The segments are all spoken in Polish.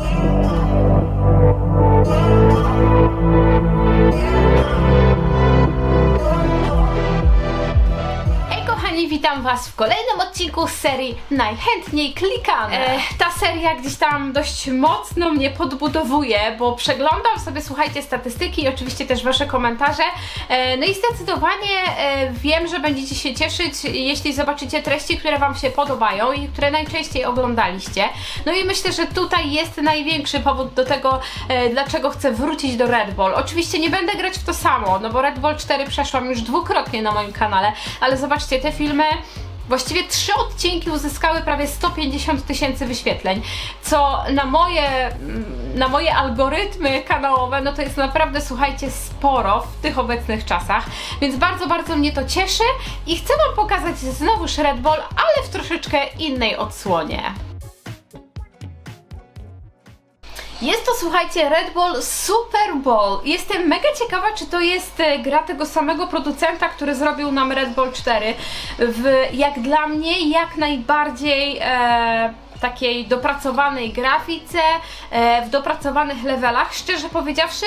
Thank you. Witam Was w kolejnym odcinku z serii Najchętniej klikane. E, ta seria gdzieś tam dość mocno mnie podbudowuje, bo przeglądam sobie, słuchajcie, statystyki i oczywiście też Wasze komentarze. E, no i zdecydowanie e, wiem, że będziecie się cieszyć, jeśli zobaczycie treści, które Wam się podobają i które najczęściej oglądaliście. No i myślę, że tutaj jest największy powód do tego, e, dlaczego chcę wrócić do Red Bull. Oczywiście nie będę grać w to samo, no bo Red Bull 4 przeszłam już dwukrotnie na moim kanale, ale zobaczcie, te filmy Właściwie trzy odcinki uzyskały prawie 150 tysięcy wyświetleń, co na moje, na moje algorytmy kanałowe, no to jest naprawdę, słuchajcie, sporo w tych obecnych czasach, więc bardzo, bardzo mnie to cieszy i chcę Wam pokazać znowuż Red Bull, ale w troszeczkę innej odsłonie. Jest to, słuchajcie, Red Bull Super Bowl. Jestem mega ciekawa, czy to jest e, gra tego samego producenta, który zrobił nam Red Bull 4 w, jak dla mnie, jak najbardziej e, takiej dopracowanej grafice, e, w dopracowanych levelach. Szczerze powiedziawszy,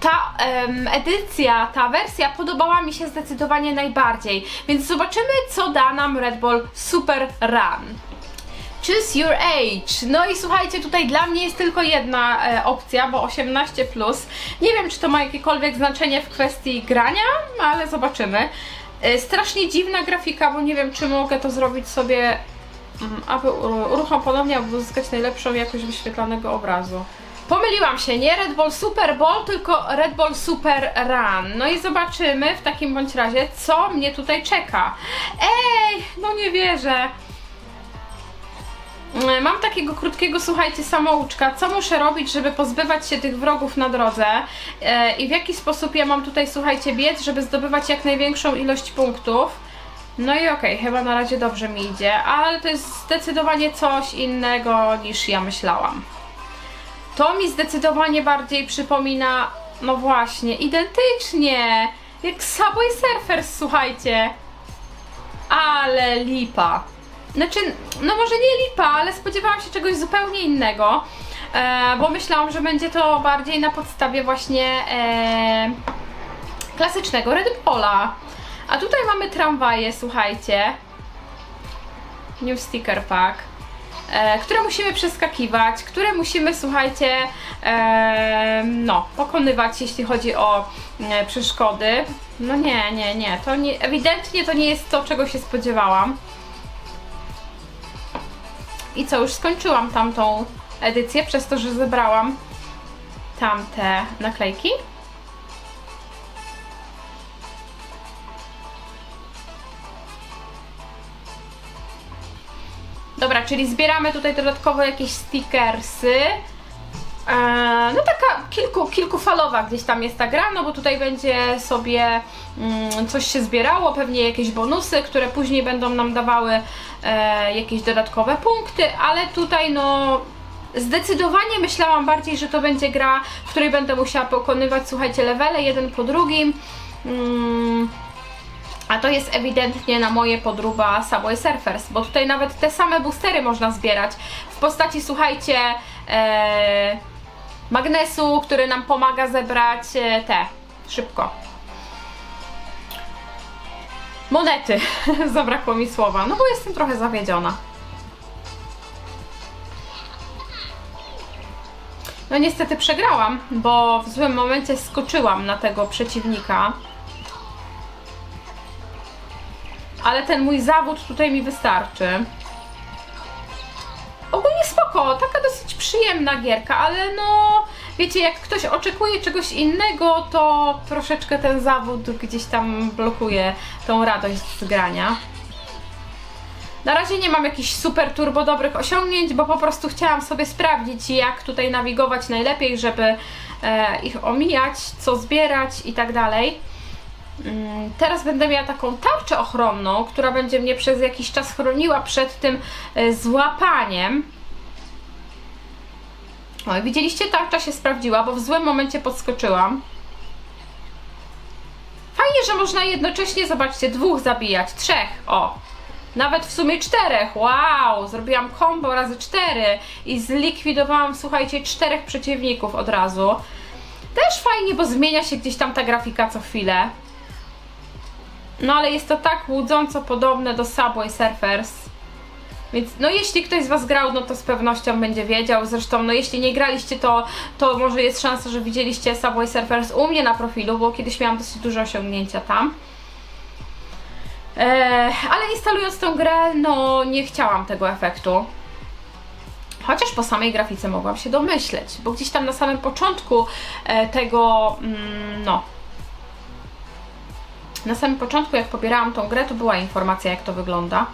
ta em, edycja, ta wersja podobała mi się zdecydowanie najbardziej. Więc zobaczymy, co da nam Red Bull Super Run. Choose your age. No i słuchajcie, tutaj dla mnie jest tylko jedna e, opcja, bo 18. Nie wiem, czy to ma jakiekolwiek znaczenie w kwestii grania, ale zobaczymy. E, strasznie dziwna grafika, bo nie wiem, czy mogę to zrobić sobie, mm, aby uru- uruchom ponownie, aby uzyskać najlepszą jakość wyświetlanego obrazu. Pomyliłam się, nie Red Bull Super Bowl, tylko Red Bull Super Run. No i zobaczymy w takim bądź razie, co mnie tutaj czeka. Ej, no nie wierzę. Mm, Mam takiego krótkiego, słuchajcie, samouczka. Co muszę robić, żeby pozbywać się tych wrogów na drodze? E, I w jaki sposób ja mam tutaj, słuchajcie, biec, żeby zdobywać jak największą ilość punktów? No i okej, chyba na razie dobrze mi idzie, ale to jest zdecydowanie coś innego niż ja myślałam. To mi zdecydowanie bardziej przypomina, no właśnie, identycznie, jak Subway Surfers, słuchajcie. Ale lipa. Znaczy, no może nie lipa, ale spodziewałam się czegoś zupełnie innego, e, bo myślałam, że będzie to bardziej na podstawie właśnie e, klasycznego Red Bulla. A tutaj mamy tramwaje, słuchajcie. New Sticker Pack. E, które musimy przeskakiwać, które musimy, słuchajcie, e, no, pokonywać, jeśli chodzi o e, przeszkody. No nie, nie, nie, to nie, ewidentnie to nie jest to, czego się spodziewałam. I co, już skończyłam tamtą edycję przez to, że zebrałam tamte naklejki. Dobra, czyli zbieramy tutaj dodatkowo jakieś stickersy. Eee, no taka kilku, kilkufalowa gdzieś tam jest ta gra, no bo tutaj będzie sobie mm, coś się zbierało, pewnie jakieś bonusy, które później będą nam dawały e, jakieś dodatkowe punkty, ale tutaj no zdecydowanie myślałam bardziej, że to będzie gra, w której będę musiała pokonywać, słuchajcie, levele jeden po drugim. Mm, a to jest ewidentnie na moje podruba Subway Surfers, bo tutaj nawet te same boostery można zbierać w postaci, słuchajcie, e, magnesu, który nam pomaga zebrać e, te, szybko. Monety, zabrakło mi słowa, no bo jestem trochę zawiedziona. No niestety przegrałam, bo w złym momencie skoczyłam na tego przeciwnika. Ale ten mój zawód tutaj mi wystarczy. Spoko, taka dosyć przyjemna gierka, ale no wiecie, jak ktoś oczekuje czegoś innego, to troszeczkę ten zawód gdzieś tam blokuje tą radość z grania. Na razie nie mam jakichś super turbo dobrych osiągnięć, bo po prostu chciałam sobie sprawdzić, jak tutaj nawigować najlepiej, żeby e, ich omijać, co zbierać i tak dalej. Mm, Teraz będę miała taką tarczę ochronną, która będzie mnie przez jakiś czas chroniła przed tym e, złapaniem. O, i widzieliście, tarcza się sprawdziła, bo w złym momencie podskoczyłam. Fajnie, że można jednocześnie, zobaczcie, dwóch zabijać, trzech, o. Nawet w sumie czterech. Wow! Zrobiłam combo razy cztery i zlikwidowałam, słuchajcie, czterech przeciwników od razu. Też fajnie, bo zmienia się gdzieś tam ta grafika co chwilę. No ale jest to tak łudząco podobne do Subway Surfers. Więc no jeśli ktoś z Was grał, no to z pewnością będzie wiedział. Zresztą no jeśli nie graliście, to, to może jest szansa, że widzieliście Subway Surfers u mnie na profilu, bo kiedyś miałam dosyć duże osiągnięcia tam. Eee, ale instalując tą grę, no nie chciałam tego efektu. Chociaż po samej grafice mogłam się domyśleć, bo gdzieś tam na samym początku e, tego, mm, no, na samym początku, jak pobierałam tą grę, to była informacja, jak to wygląda.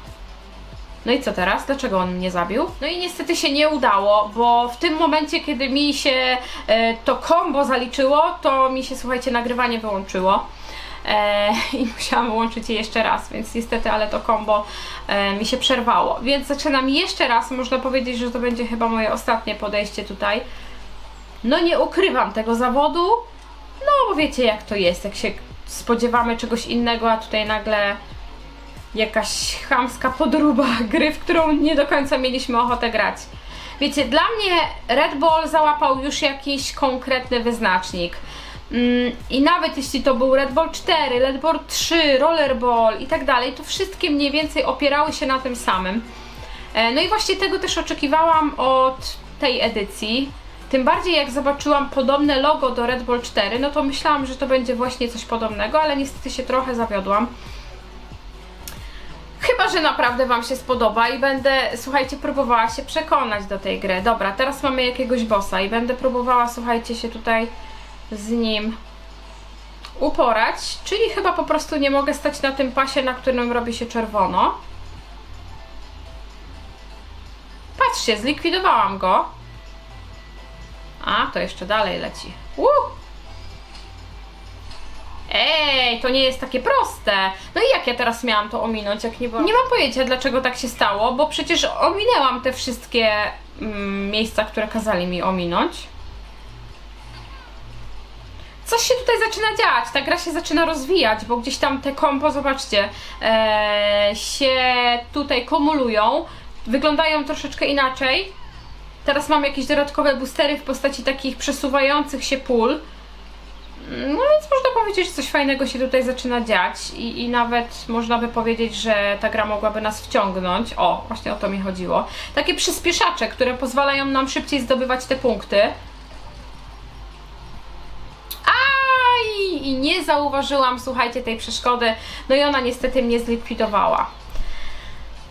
No i co teraz? Dlaczego on mnie zabił? No i niestety się nie udało, bo w tym momencie, kiedy mi się e, to combo zaliczyło, to mi się, słuchajcie, nagrywanie wyłączyło. E, I musiałam wyłączyć je jeszcze raz, więc niestety, ale to combo e, mi się przerwało. Więc zaczynam jeszcze raz, można powiedzieć, że to będzie chyba moje ostatnie podejście tutaj. No nie ukrywam tego zawodu, no bo wiecie jak to jest, jak się spodziewamy czegoś innego, a tutaj nagle jakaś chamska podróba gry, w którą nie do końca mieliśmy ochotę grać. Wiecie, dla mnie Red Bull załapał już jakiś konkretny wyznacznik. Mm, I nawet jeśli to był Red Bull 4, Red Bull 3, Rollerball i tak dalej, to wszystkie mniej więcej opierały się na tym samym. E, No i właśnie tego też oczekiwałam od tej edycji. Tym bardziej jak zobaczyłam podobne logo do Red Bull 4, no to myślałam, że to będzie właśnie coś podobnego, ale niestety się trochę zawiodłam. Że naprawdę Wam się spodoba i będę, słuchajcie, próbowała się przekonać do tej gry. Dobra, teraz mamy jakiegoś bossa i będę próbowała, słuchajcie, się tutaj z nim uporać, czyli chyba po prostu nie mogę stać na tym pasie, na którym robi się czerwono. Patrzcie, zlikwidowałam go. A, to jeszcze dalej leci. Ej, to nie jest takie proste. No i jak ja teraz miałam to ominąć, jak nie było? Nie mam pojęcia, dlaczego tak się stało, bo przecież ominęłam te wszystkie mm, miejsca, które kazali mi ominąć. Coś się tutaj zaczyna dziać, ta gra się zaczyna rozwijać, bo gdzieś tam te kompo, zobaczcie, e, się tutaj kumulują, wyglądają troszeczkę inaczej. Teraz mam jakieś dodatkowe boostery w postaci takich przesuwających się pól. No więc można powiedzieć, że coś fajnego się tutaj zaczyna dziać i, i nawet można by powiedzieć, że ta gra mogłaby nas wciągnąć. O, właśnie o to mi chodziło. Takie przyspieszacze, które pozwalają nam szybciej zdobywać te punkty. Aj! I nie zauważyłam, słuchajcie, tej przeszkody. No i ona niestety mnie zlikwidowała.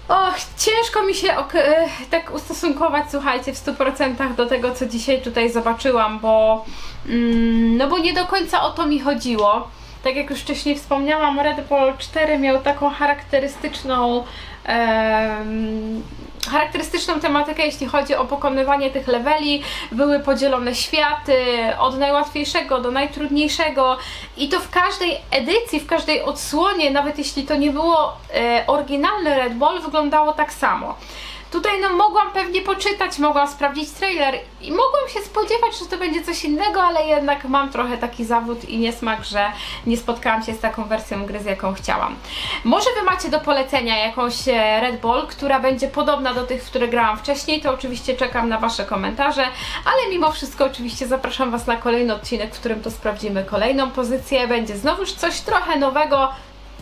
Och, ciężko mi się e, tak ustosunkować, słuchajcie, w 100% do tego, co dzisiaj tutaj zobaczyłam, bo mm, no bo nie do końca o to mi chodziło. Tak jak już wcześniej wspomniałam, Red Bull 4 miał taką charakterystyczną em, charakterystyczną tematykę, jeśli chodzi o pokonywanie tych leveli. Były podzielone światy od najłatwiejszego do najtrudniejszego i to w każdej edycji, w każdej odsłonie, nawet jeśli to nie było e, oryginalne Red Bull, wyglądało tak samo. Tutaj no mogłam pewnie poczytać, mogłam sprawdzić trailer i mogłam się spodziewać, że to będzie coś innego, ale jednak mam trochę taki zawód i niesmak, że nie spotkałam się z taką wersją gry, z jaką chciałam. Może Wy macie do polecenia jakąś e, Red Bull, która będzie podobna do tych, w które grałam wcześniej, to oczywiście czekam na Wasze komentarze, ale mimo wszystko oczywiście zapraszam Was na kolejny odcinek, w którym to sprawdzimy kolejną pozycję. Będzie znowuż coś trochę nowego,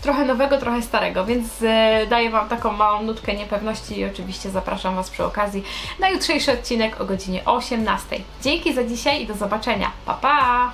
trochę nowego, trochę starego, więc e, daję Wam taką małą nutkę niepewności i oczywiście zapraszam Was przy okazji na jutrzejszy odcinek o godzinie 18. Dzięki za dzisiaj i do zobaczenia. Pa pa!